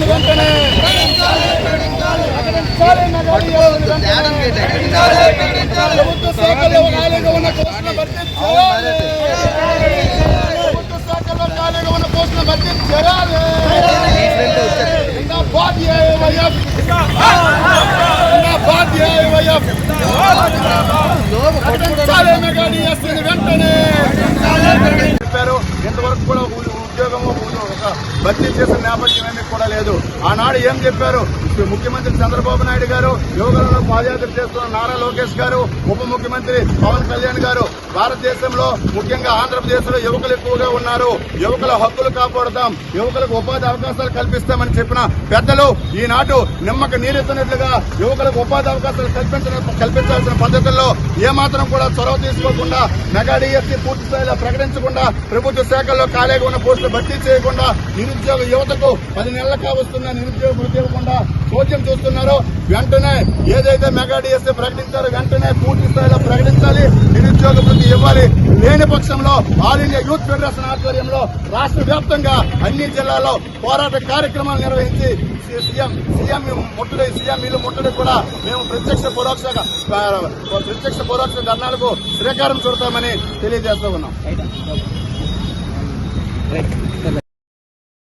వేసిన వెంటనే ప్రభుత్వ శాఖల్లో ఖాళీగా ఉన్న పోస్టుల భర్తీ చేయాలి. ప్రభుత్వ శాఖల్లో ఖాళీగా ఉన్న భర్తీ చేయాలి భర్తీ చేసిన నేపథ్యం ఏమీ కూడా లేదు. ఆనాడు ఏం చెప్పారు? ముఖ్యమంత్రి చంద్రబాబు నాయుడు గారు యువకులను పాదయాత్ర చేస్తున్న నారా లోకేష్ గారు ఉప ముఖ్యమంత్రి పవన్ కళ్యాణ్ గారు భారతదేశంలో ముఖ్యంగా ఆంధ్రప్రదేశ్లో యువకులు ఎక్కువగా ఉన్నారు. యువకుల హక్కులు కాపాడుతాం. యువకులకు ఉపాధి అవకాశాలు కల్పిస్తామని చెప్పిన పెద్దలు ఈనాడు నిమ్మక నీరెత్తినట్లుగా యువకులకు ఉపాధి అవకాశాలు కల్పించిన కల్పించాల్సిన పద్ధతుల్లో ఏమాత్రం కూడా చొరవ తీసుకోకుండా మెగా డిఎస్సీ పూర్తి స్థాయిలో ప్రకటించకుండా ప్రభుత్వ శాఖల్లో ఖాళీగా ఉన్న పోస్టులు భర్తీ చేయకుండా నిరుద్యోగ యువతకు పది నెలల కావస్తున్న నిరుద్యోగ వృత్తి ఇవ్వకుండా చోద్యం చూస్తున్నారో వెంటనే ఏదైతే మెగా డిఎస్ఏ ప్రకటించారో వెంటనే పూర్తి స్థాయిలో ప్రకటించాలి నిరుద్యోగ వృత్తి ఇవ్వాలి. లేని పక్షంలో ఆల్ ఇండియా యూత్ ఫెడరేషన్ ఆధ్వర్యంలో రాష్ట్ర వ్యాప్తంగా అన్ని జిల్లాల్లో పోరాట కార్యక్రమాలు నిర్వహించి సీఎం సీఎం ముట్టడి సీఎం ఇల్లు ముట్టడి కూడా మేము ప్రత్యక్ష పరోక్ష ప్రత్యక్ష పరోక్ష ధర్నాలకు శ్రీకారం చుడతామని తెలియజేస్తూ ఉన్నాం.